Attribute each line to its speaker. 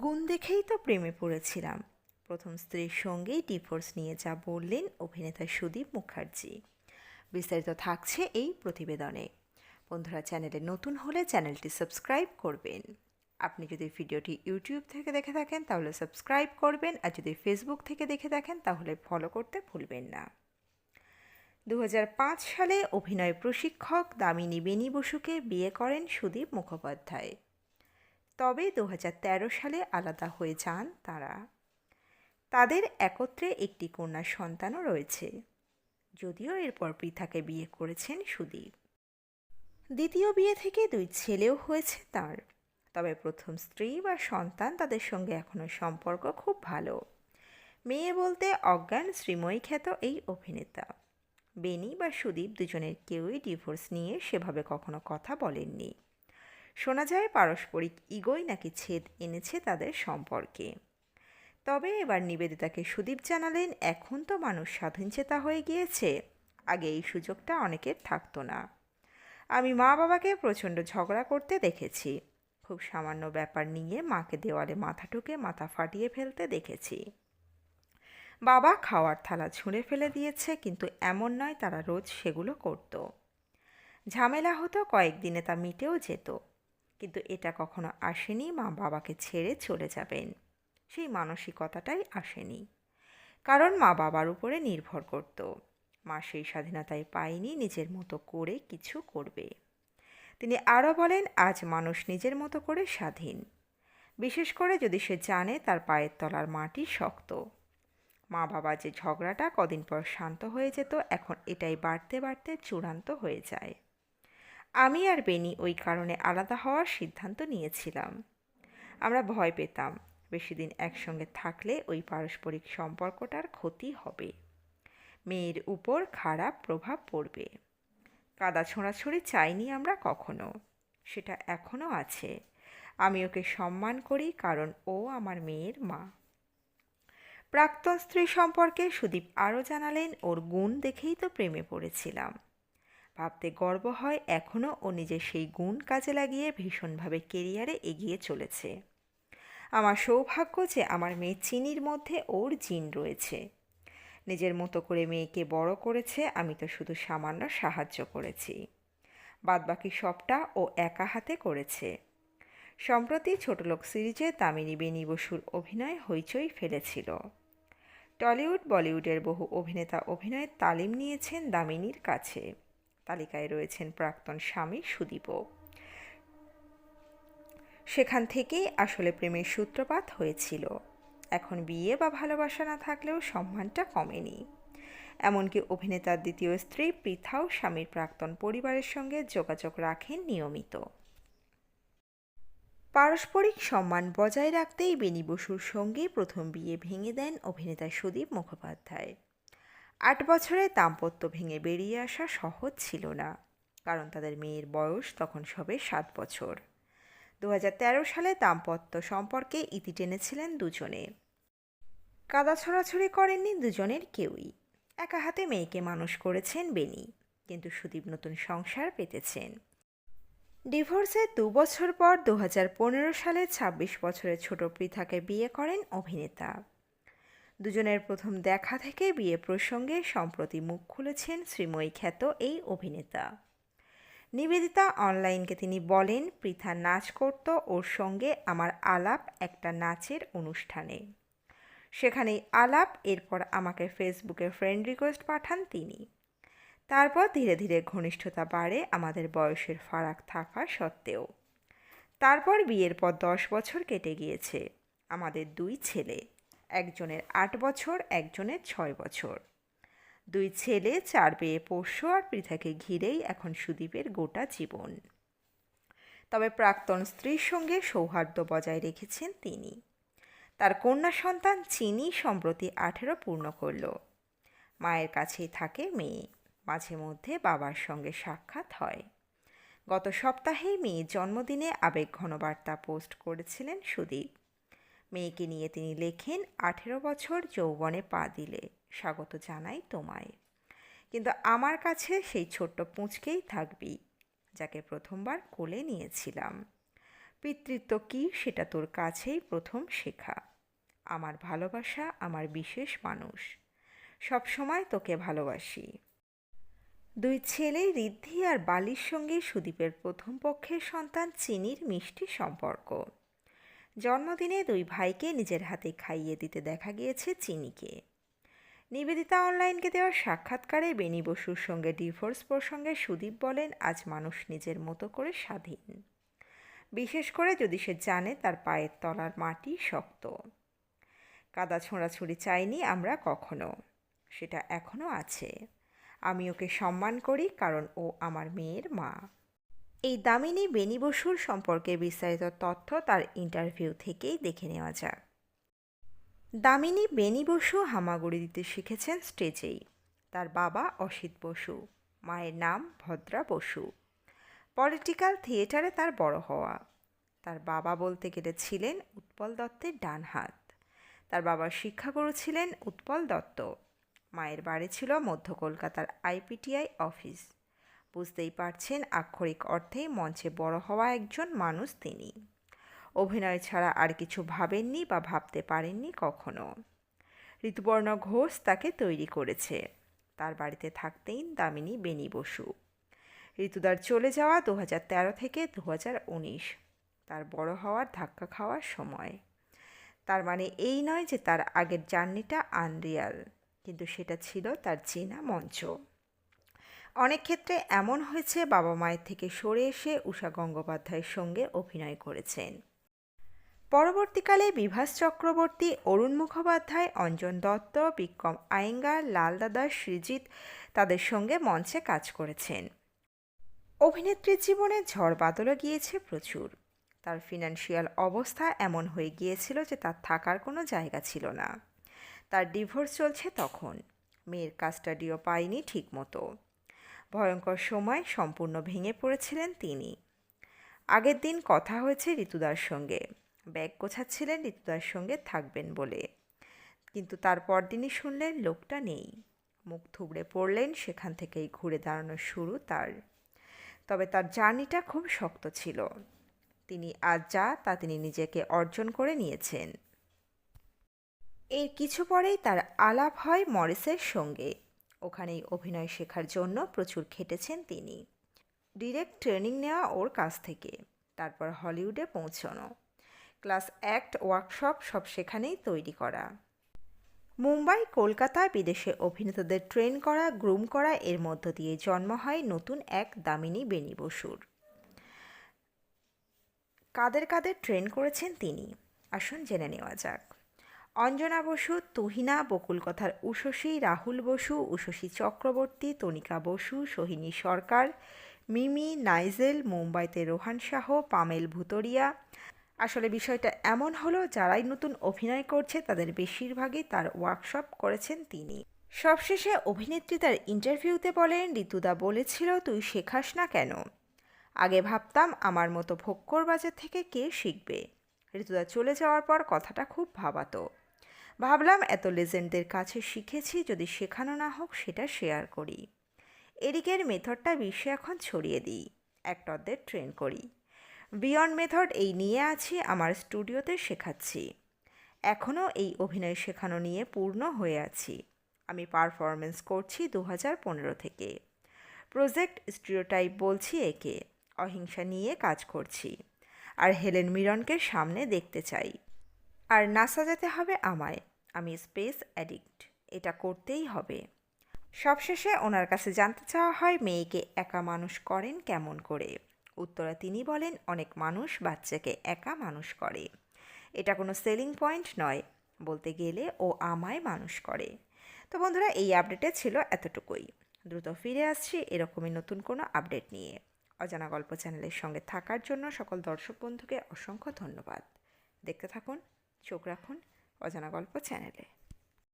Speaker 1: গুণ দেখেই তো প্রেমে পড়েছিলাম। প্রথম স্ত্রীর সঙ্গেই ডিভোর্স নিয়ে যা বললেন অভিনেতা সুদীপ মুখার্জি। বিস্তারিত থাকছে এই প্রতিবেদনে। বন্ধুরা, চ্যানেলে নতুন হলে চ্যানেলটি সাবস্ক্রাইব করবেন। আপনি যদি ভিডিওটি ইউটিউব থেকে দেখে থাকেন, তাহলে সাবস্ক্রাইব করবেন, আর যদি ফেসবুক থেকে দেখে থাকেন, তাহলে ফলো করতে ভুলবেন না। দু হাজার পাঁচ সালে অভিনয় প্রশিক্ষক দামিনী বেনী বসুকে বিয়ে করেন সুদীপ মুখোপাধ্যায়। তবে দু হাজার তেরো সালে আলাদা হয়ে যান তারা। তাদের একত্রে একটি কন্যা সন্তানও রয়েছে। যদিও এরপর পৃথাকে বিয়ে করেছেন সুদীপ। দ্বিতীয় বিয়ে থেকে দুই ছেলেও হয়েছে তার। তবে প্রথম স্ত্রী বা সন্তান তাদের সঙ্গে এখনও সম্পর্ক খুব ভালো। মেয়ে বলতে অজ্ঞান শ্রীময়ী খ্যাত এই অভিনেতা। বেনি বা সুদীপ দুজনের কেউই ডিভোর্স নিয়ে সেভাবে কখনো কথা বলেননি। শোনা যায় পারস্পরিক ইগোই নাকি ছেদ এনেছে তাদের সম্পর্কে। তবে এবার নিবেদিতাকে সুদীপ জানালেন, এখন তো মানুষ স্বাধীনচেতা হয়ে গিয়েছে। আগে এই সুযোগটা অনেকের থাকতো না। আমি মা বাবাকে প্রচণ্ড ঝগড়া করতে দেখেছি। খুব সামান্য ব্যাপার নিয়ে মাকে দেওয়ালে মাথা ঠুকে মাথা ফাটিয়ে ফেলতে দেখেছি। বাবা খাওয়ার থালা ছুঁড়ে ফেলে দিয়েছে, কিন্তু এমন নয় তারা রোজ সেগুলো করত। ঝামেলা হতো কয়েকদিনে তা মিটেও যেত। কিন্তু এটা কখনো আসেনি, মা বাবাকে ছেড়ে চলে যাবেন। সেই মানসিকতাটাই আসেনি। কারণ মা বাবার উপরে নির্ভর করত। মা সেই স্বাধীনতায় পায়নি, নিজের মতো করে কিছু করবে। তিনি আরও বলেন, আজ মানুষ নিজের মতো করে স্বাধীন। বিশেষ করে যদি সে জানে তার পায়ের তলার মাটি শক্ত। মা বাবা যে ঝগড়াটা কদিন পর শান্ত হয়ে যেত, এখন এটাই বাড়তে বাড়তে চূড়ান্ত হয়ে যায়। আমি আর বেনি ওই কারণে আলাদা হওয়ার সিদ্ধান্ত নিয়েছিলাম। আমরা ভয় পেতাম বেশি দিন একসঙ্গে থাকলে ওই পারস্পরিক সম্পর্কটার ক্ষতি হবে। মেয়ের উপর খারাপ প্রভাব পড়বে। কাদা ছোঁড়াছড়ি চাইনি আমরা কখনো। সেটা এখনও আছে। আমি ওকে সম্মান করি কারণ ও আমার মেয়ের মা। প্রাক্তন স্ত্রী সম্পর্কে সুদীপ আরও জানালেন, ওর গুণ দেখেই তো প্রেমে পড়েছিলাম। ভাবতে গর্ব হয় এখনও ও নিজের সেই গুণ কাজে লাগিয়ে ভীষণভাবে কেরিয়ারে এগিয়ে চলেছে। আমার সৌভাগ্য যে আমার মেয়ে চিনির মধ্যে ওর জিন রয়েছে। নিজের মতো করে মেয়েকে বড় করেছে, আমি তো শুধু সামান্য সাহায্য করেছি। বাদবাকি সবটা ও একা হাতে করেছে। সম্প্রতি ছোটলোক সিরিজে দামিনী বেনী বসুর অভিনয় হইচই ফেলেছিল। টলিউড, বলিউডের বহু অভিনেতা অভিনয়ের তালিম নিয়েছেন দামিনীর কাছে। তালিকায় রয়েছেন প্রাক্তন স্বামী সুদীপও সেখান থেকেই আসলে প্রেমের সূত্রপাত হয়েছিল। এখন বিয়ে বা ভালোবাসা না থাকলেও সম্মানটা কমেনি। এমনকি অভিনেতার দ্বিতীয় স্ত্রী পৃথাও স্বামীর প্রাক্তন পরিবারের সঙ্গে যোগাযোগ রাখেন নিয়মিত। পারস্পরিক সম্মান বজায় রাখতেই বেনী বসুর সঙ্গে প্রথম বিয়ে ভেঙে দেন অভিনেতা সুদীপ মুখোপাধ্যায়। আট বছরে দাম্পত্য ভেঙে বেরিয়ে আসা সহজ ছিল না, কারণ তাদের মেয়ের বয়স তখন সবে সাত বছর। দু হাজার তেরো সালে দাম্পত্য সম্পর্কে ইতি টেনেছিলেন দুজনে। কাদা ছড়াছড়ি করেননি দুজনের কেউই। একা হাতে মেয়েকে মানুষ করেছেন বেনি, কিন্তু সুদীপ নতুন সংসার পেতেছেন। ডিভোর্সের দু বছর পর দু হাজার পনেরো সালে ২৬ বছরের ছোট পৃথাকে বিয়ে করেন অভিনেতা। দুজনের প্রথম দেখা থেকে বিয়ে প্রসঙ্গে সম্প্রতি মুখ খুলেছেন শ্রীময়ী খ্যাত এই অভিনেতা। নিবেদিতা অনলাইনকে তিনি বলেন, পৃথা নাচ করত, ওর সঙ্গে আমার আলাপ একটা নাচের অনুষ্ঠানে। সেখানেই আলাপ, এরপর আমাকে ফেসবুকে ফ্রেন্ড রিকোয়েস্ট পাঠান তিনি। তারপর ধীরে ধীরে ঘনিষ্ঠতা বাড়ে, আমাদের বয়সের ফারাক থাকা সত্ত্বেও। তারপর বিয়ের পর দশ বছর কেটে গিয়েছে, আমাদের দুই ছেলে। একজনের আট বছর, একজনের ছয় বছর। দুই ছেলে, চার পেয়ে পোষ্য আর পৃথাকে ঘিরেই এখন সুদীপের গোটা জীবন। তবে প্রাক্তন স্ত্রীর সঙ্গে সৌহার্দ্য বজায় রেখেছেন তিনি। তার কন্যা সন্তান চিনি সম্প্রতি আঠেরো পূর্ণ করল। মায়ের কাছেই থাকে মেয়ে। মাঝে মধ্যে বাবার সঙ্গে সাক্ষাৎ হয়। গত সপ্তাহেই মেয়ের জন্মদিনে আবেগঘন বার্তা পোস্ট করেছিলেন সুদীপ। মেয়েকে নিয়ে তিনি লেখেন, আঠেরো বছর যৌবনে পা দিলে। স্বাগত জানাই তোমায়। কিন্তু আমার কাছে সেই ছোট্ট পুঁচকেই থাকবি যাকে প্রথমবার কোলে নিয়েছিলাম। পিতৃত্ব কী সেটা তোর কাছেই প্রথম শেখা। আমার ভালোবাসা আমার বিশেষ মানুষ। সব সময় তোকে ভালোবাসি। দুই ছেলে ঋদ্ধি আর বালির সঙ্গে সুদীপের প্রথম পক্ষের সন্তান চিনির মিষ্টি সম্পর্ক। জন্মদিনে দুই ভাইকে নিজের হাতে খাইয়ে দিতে দেখা গিয়েছে চিনিকে। নিবেদিতা অনলাইনকে দেওয়া সাক্ষাৎকারে বেনি বসুর সঙ্গে ডিভোর্স প্রসঙ্গে সুদীপ বলেন, আজ মানুষ নিজের মতো করে স্বাধীন। বিশেষ করে যদি সে জানে তার পায়ের তলার মাটি শক্ত। কাদা ছোঁড়াছুড়ি চাইনি আমরা কখনো। সেটা এখনও আছে। আমি ওকে সম্মান করি কারণ ও আমার মেয়ের মা। এই দামিনী বেনি বসুর সম্পর্কে বিস্তারিত তথ্য তার ইন্টারভিউ থেকেই দেখে নেওয়া যাক। দামিনী বেনি বসু হামাগুড়ি দিতে শিখেছেন স্টেজেই। তার বাবা অসিত বসু, মায়ের নাম ভদ্রা বসু। পলিটিক্যাল থিয়েটারে তার বড় হওয়া। তার বাবা বলতে গেলে ছিলেন উৎপল দত্তের ডান হাত। তার বাবার শিক্ষাগুরু ছিলেন উৎপল দত্ত। মায়ের বাড়ি ছিল মধ্য কলকাতার আইপিটিআই অফিস। বুঝতেই পারছেন আক্ষরিক অর্থেই মঞ্চে বড় হওয়া একজন মানুষ তিনি। অভিনয় ছাড়া আর কিছু ভাবেননি বা ভাবতে পারেননি কখনো। ঋতুবর্ণ ঘোষ তাকে তৈরি করেছে। তার বাড়িতে থাকতেই দামিনী বেনি বসু। ঋতুদার চলে যাওয়া দু থেকে দু তার বড় হওয়ার ধাক্কা খাওয়ার সময়। তার মানে এই নয় যে তার আগের জার্নিটা আনরিয়াল, কিন্তু সেটা ছিল তার চেনা মঞ্চ। অনেক ক্ষেত্রে এমন হয়েছে বাবা মায়ের থেকে সরে এসে উষা গঙ্গোপাধ্যায়ের সঙ্গে অভিনয় করেছেন। পরবর্তীকালে বিভাস চক্রবর্তী, অরুণ মুখোপাধ্যায়, অঞ্জন দত্ত, বিক্রম আয়েঙ্গার লালদাদা সৃজিত তাদের সঙ্গে মঞ্চে কাজ করেছেন। অভিনেত্রীর জীবনে ঝড় বাদলও গিয়েছে প্রচুর। তার ফিনান্সিয়াল অবস্থা এমন হয়ে গিয়েছিল যে তার থাকার কোনো জায়গা ছিল না। তার ডিভোর্স চলছে তখন। মেয়ের কাস্টাডিও পায়নি ঠিকমতো। ভয়ঙ্কর সময় সম্পূর্ণ ভেঙে পড়েছিলেন তিনি। আগের দিন কথা হয়েছে ঋতুদার সঙ্গে। ব্যাগ গোছাচ্ছিলেন, ঋতুদার সঙ্গে থাকবেন বলে। কিন্তু তারপর পরদিনই শুনলেন লোকটা নেই। মুখ থুবড়ে পড়লেন, সেখান থেকেই ঘুরে দাঁড়ানো শুরু তার। তবে তার জার্নিটা খুব শক্ত ছিল। তিনি আজ যা তা তিনি নিজেকে অর্জন করে নিয়েছেন। এর কিছু পরেই তার আলাপ হয় মরিসের সঙ্গে। ওখানেই অভিনয় শেখার জন্য প্রচুর খেটেছেন তিনি। ডিরেক্ট ট্রেনিং নেওয়া ওর কাছ থেকে, তারপর হলিউডে পৌঁছানো। ক্লাস অ্যাক্ট ওয়ার্কশপ সব সেখানেই তৈরি করা। মুম্বাই কলকাতা বিদেশে অভিনেতাদের ট্রেন করা, গ্রুম করা, এর মধ্য দিয়ে জন্ম হয় নতুন এক দামিনী বেনি বসুর। কাদের কাদের ট্রেন করেছেন তিনি? আসুন জেনে নেওয়া যাক। অঞ্জনা বসু, তুহিনা বকুল কথার উষসী রাহুল বসু উষসী চক্রবর্তী, তনিকা বসু, সোহিনী সরকার, মিমি, নাইজেল, মুম্বাইতে রোহান শাহ, পামেল ভুতরিয়া। আসলে বিষয়টা এমন হলো, যারাই নতুন অভিনয় করছে, তাদের বেশিরভাগই তার ওয়ার্কশপ করেছেন তিনি। সবশেষে অভিনেত্রী তার ইন্টারভিউতে বলেন, ঋতুদা বলেছিল, তুই শেখাস না কেন? আগে ভাবতাম, আমার মতো ভক্কর বাজার থেকে কে শিখবে? ঋতুদা চলে যাওয়ার পর কথাটা খুব ভাবাতো। ভাবলাম এত লেজেন্ডদের কাছে শিখেছি, যদি শেখানো না হোক সেটা শেয়ার করি। এরিকের মেথডটা বিশ্বে এখন ছড়িয়ে দিই অ্যাক্টরদের ট্রেন করি। বিয়ন্ড মেথড এই নিয়ে আছি, আমার স্টুডিওতে শেখাচ্ছি। এখনও এই অভিনয় শেখানো নিয়ে পূর্ণ হয়ে আছি। আমি পারফরমেন্স করছি দু হাজার পনেরো থেকে। প্রজেক্ট স্টিরিওটাইপ বলছি একে, অহিংসা নিয়ে কাজ করছি। আর হেলেন মিরনকে সামনে দেখতে চাই। আর না সাজাতে হবে আমায়। আমি স্পেস অ্যাডিক্ট। এটা করতেই হবে। সবশেষে ওনার কাছে জানতে চাওয়া হয়, মেয়েকে একা মানুষ করেন কেমন করে? উত্তরে তিনি বলেন, অনেক মানুষ বাচ্চাকে একা মানুষ করে। এটা কোনো সেলিং পয়েন্ট নয়, বলতে গেলে ও আমায় মানুষ করে। তো বন্ধুরা, এই আপডেটে ছিল এতটুকুই। দ্রুত ফিরে আসছি এরকমই নতুন কোনো আপডেট নিয়ে। অজানা গল্প চ্যানেলের সঙ্গে থাকার জন্য সকল দর্শক বন্ধুকে অসংখ্য ধন্যবাদ। দেখতে থাকুন, চোখ রাখুন অজানা গল্প চ্যানেলে।